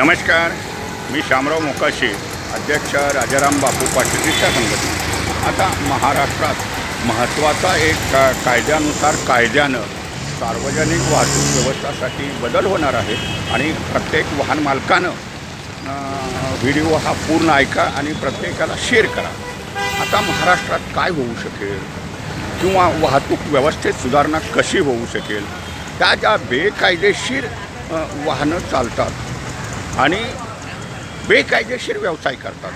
नमस्कार मी शामराव मोकाशी अध्यक्ष राजाराम बापू पाटील रिक्षा संघटना. आता महाराष्ट्रात महत्त्वाचा एक का कायद्यानुसार कायद्यानं सार्वजनिक वाहतूक व्यवस्थासाठी बदल होणार आहे आणि प्रत्येक वाहन मालकानं व्हिडिओ हा पूर्ण ऐका आणि प्रत्येकाला शेअर करा. आता महाराष्ट्रात काय होऊ शकेल? किंवा वाहतूक व्यवस्थेत सुधारणा कशी होऊ शकेल? त्या ज्या बेकायदेशीर वाहनं चालतात आणि बेकायदेशीर व्यवसाय करतात.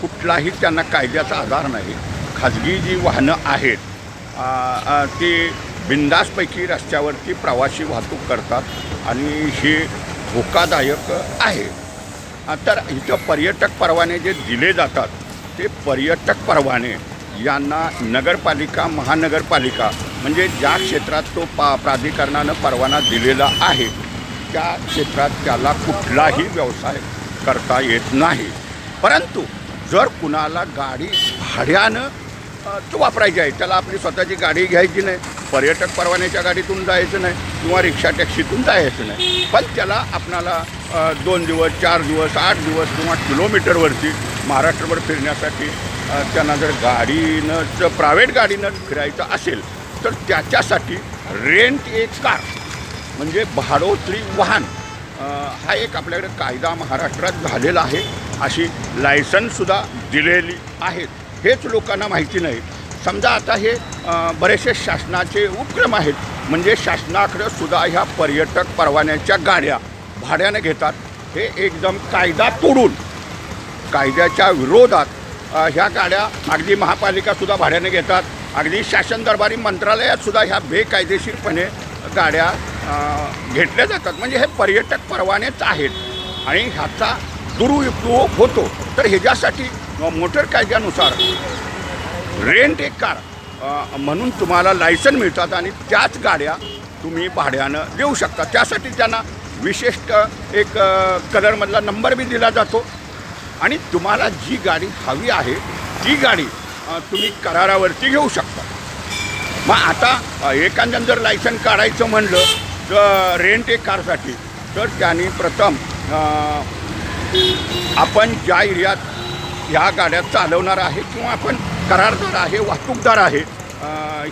कुठलाही त्यांना कायद्याचा आधार नाही. खाजगी जी वाहनं आहेत ती बिंदासपैकी रस्त्यावरती प्रवासी वाहतूक करतात आणि हे धोकादायक आहे. तर इथं पर्यटक परवाने जे दिले जातात ते पर्यटक परवाने यांना नगरपालिका महानगरपालिका म्हणजे ज्या क्षेत्रात तो पा प्राधिकरणानं परवाना दिलेला आहे त्या क्षेत्रात त्याला कुठलाही व्यवसाय करता येत नाही. परंतु जर कुणाला गाडी भाड्यानं तो वापरायची आहे त्याला आपली स्वतःची गाडी घ्यायची नाही पर्यटक परवान्याच्या गाडीतून जायचं नाही किंवा रिक्षा टॅक्सीतून जायचं नाही पण त्याला आपणाला दोन दिवस चार दिवस आठ दिवस किंवा किलोमीटरवरती महाराष्ट्रभर फिरण्यासाठी त्यांना जर गाडीनं प्रायव्हेट गाडीनं फिरायचं असेल तर त्याच्यासाठी रेंट एक कार म्हणजे भाडोत्री वाहन हा एक आपल्याकडे कायदा महाराष्ट्रात झालेला आहे. अशी लायसन्ससुद्धा दिलेली आहेत. हेच लोकांना माहिती नाही. समजा आता हे बरेचसे शासनाचे उपक्रम आहेत. म्हणजे शासनाकडं सुद्धा ह्या पर्यटक परवान्याच्या गाड्या भाड्यानं घेतात. हे एकदम कायदा तोडून कायद्याच्या विरोधात ह्या गाड्या अगदी महापालिकासुद्धा भाड्याने घेतात. अगदी शासन दरबारी मंत्रालयातसुद्धा ह्या बेकायदेशीरपणे गाड्या घेतल्या जातात. म्हणजे हे पर्यटक परवानेच आहेत. आणि ह्याचा दुरुपयोग होतो. तर ह्याच्यासाठी मोटर कायद्यानुसार रेंट एक कार म्हणून तुम्हाला लायसन मिळतात आणि त्याच गाड्या तुम्ही भाड्यानं देऊ शकता. त्यासाठी त्यांना विशिष्ट एक कलरमधला नंबर बी दिला जातो. आणि तुम्हाला जी गाडी हवी आहे ती गाडी तुम्ही करारावरती घेऊ शकता. मग आता अ, एखाद्यानं जर लायसन काढायचं म्हणलं तर रेंट एक कारसाठी. तर त्यांनी प्रथम आपण ज्या एरियात ह्या गाड्या चालवणार आहे किंवा आपण करारदार आहे वाहतूकदार आहे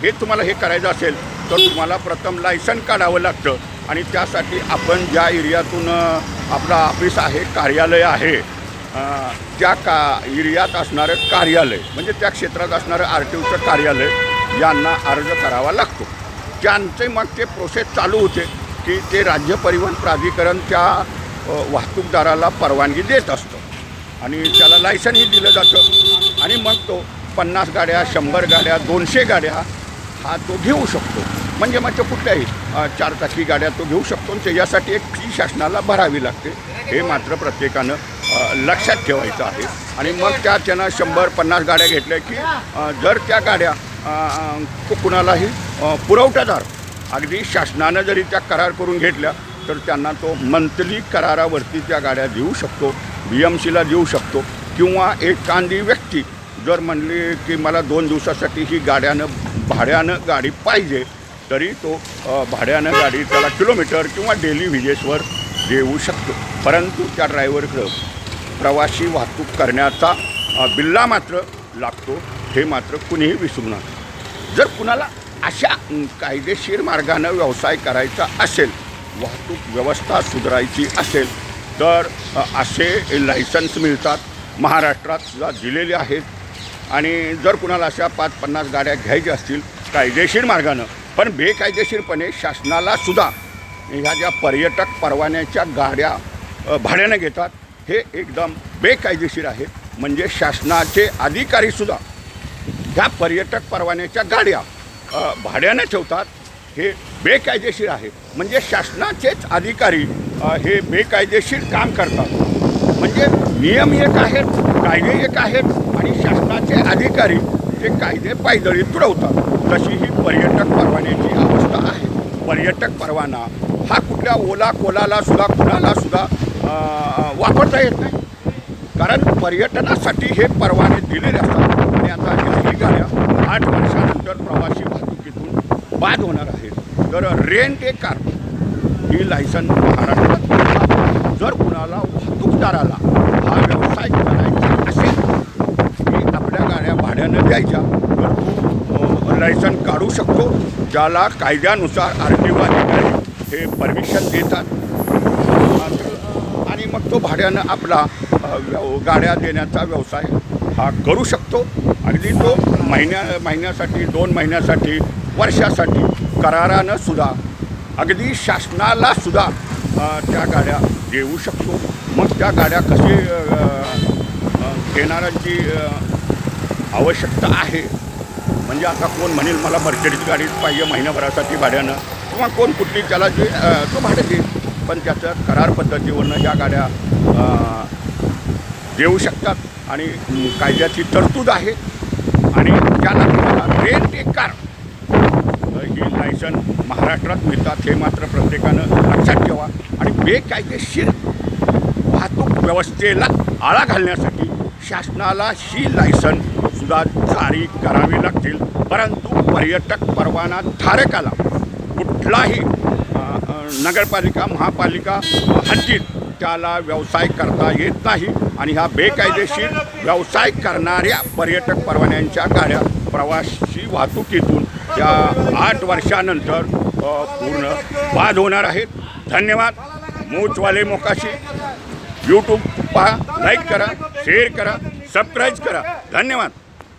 हे तुम्हाला हे करायचं असेल तर तुम्हाला प्रथम लायसन काढावं लागतं. आणि त्यासाठी आपण ज्या एरियातून आपला ऑफिस आहे कार्यालय आहे त्या का एरियात असणारं कार्यालय म्हणजे त्या क्षेत्रात असणारं आर टी ओचं कार्यालय यांना अर्ज करावा लागतो. त्यांचे मग ते प्रोसेस चालू होते की ते राज्य परिवहन प्राधिकरण त्या वाहतूकदाराला परवानगी देत असतं. आणि त्याला लायसनही दिलं जातं. आणि मग तो पन्नास गाड्या शंभर गाड्या दोनशे गाड्या हा तो घेऊ शकतो. म्हणजे मग तो कुठल्याही चार तासकी गाड्या तो घेऊ शकतो. आणि त्याच्यासाठी एक फी शासनाला भरावी लागते. हे मात्र प्रत्येकानं लक्षात ठेवायचं आहे. आणि मग त्या त्यानं शंभर पन्नास गाड्या घेतल्या की जर त्या गाड्या कुणालाही पुरवठादार. अगदी शासनानं जरी त्या करार करून घेतल्या तर त्यांना तो मंथली करारावरती त्या गाड्या देऊ शकतो बी एम सीला देऊ शकतो. किंवा एखादी व्यक्ती जर म्हणली की मला दोन दिवसासाठी ही गाड्यानं भाड्यानं गाडी पाहिजे तरी तो भाड्यानं गाडी त्याला किलोमीटर किंवा डेली विजेसवर देऊ शकतो. परंतु त्या ड्रायव्हरकडं प्रवासी वाहतूक करण्याचा बिल्ला मात्र लागतो हे मात्र कुणीही विसरू नका. जर कुणाला अशा कायदेशीर मार्गानं व्यवसाय करायचा असेल वाहतूक व्यवस्था सुधारायची असेल तर असे लायसन्स मिळतात. महाराष्ट्रात सुद्धा दिलेले आहेत. आणि जर कुणाला अशा पाच पन्नास गाड्या घ्यायच्या असतील कायदेशीर मार्गानं पण बेकायदेशीरपणे शासनाला सुद्धा ह्या ज्या पर्यटक परवान्याच्या गाड्या भाड्यानं घेतात हे एकदम बेकायदेशीर आहेत. म्हणजे शासनाचे अधिकारीसुद्धा ह्या पर्यटक परवान्याच्या गाड्या भाड्यानं ठेवतात हे बेकायदेशीर आहे. म्हणजे शासनाचेच अधिकारी हे बेकायदेशीर काम करतात. म्हणजे नियम एक आहेत कायदे एक आहेत आणि शासनाचे अधिकारी ते कायदे पायदळी तुडवतात. तशी ही पर्यटक परवान्याची अवस्था आहे. पर्यटक परवाना हा कुठल्या ओला कोलाला सुद्धा कुणाला सुद्धा वापरता येत नाही. कारण पर्यटनासाठी हे परवाने दिलेले असतात. आणि आता ह्याही गाड्या आठ वर्षानंतर प्रवासी वाहतुकीतून बाद होणार आहेत. तर रेंट ए कार ही लायसन महाराष्ट्रात जर कुणाला वाहतूकदाराला हा व्यवसाय करायचा असेल की आपल्या गाड्या भाड्यानं द्यायच्या. तर तो लायसन काढू शकतो ज्याला कायद्यानुसार आर टी ओ अधिकारी हे परमिशन देतात. आणि मग तो भाड्यानं आपला व्यव- गाड्या देण्याचा व्यवसाय हा करू शकतो. अगदी तो महिन्या महिन्यासाठी दोन महिन्यासाठी वर्षासाठी करारानं सुद्धा अगदी शासनाला सुद्धा त्या गाड्या देऊ शकतो. मग त्या गाड्या कशी अ, घेणाऱ्यांची आवश्यकता आहे? म्हणजे आता कोण म्हणेल मला मर्चडीज गाडीच पाहिजे महिन्याभरासाठी भाड्यानं. किंवा कोण कुठली त्याला जे तो भाडं देईल. पण त्याचं करार पद्धतीवरनं ह्या गाड्या देऊ शकतात. आणि कायद्याची तरतूद आहे. आणि ज्याला तुम्हाला रेंट एक कार ही लायसन महाराष्ट्रात मिळतात हे मात्र प्रत्येकानं लक्षात ठेवा. आणि बेकायदेशीर वाहतूक व्यवस्थेला आळा घालण्यासाठी शासनाला ही लायसन सुद्धा जारी करावी लागतील. परंतु पर्यटक परवाना धारकाला कुठलाही नगरपालिका महापालिका हद्दीत त्याला व्यवसाय करता येत नाही आणि ह्या बेकायदेशीर व्यवसाय करणाऱ्या पर्यटक परवान्यांच्या गाड्या प्रवासी वाहतुकीतून या आठ वर्षानंतर पूर्ण बाद होणार आहेत. धन्यवाद. मूचवाले मोकाशी. यूट्यूब पहा लाईक करा शेअर करा सबस्क्राईब करा. धन्यवाद.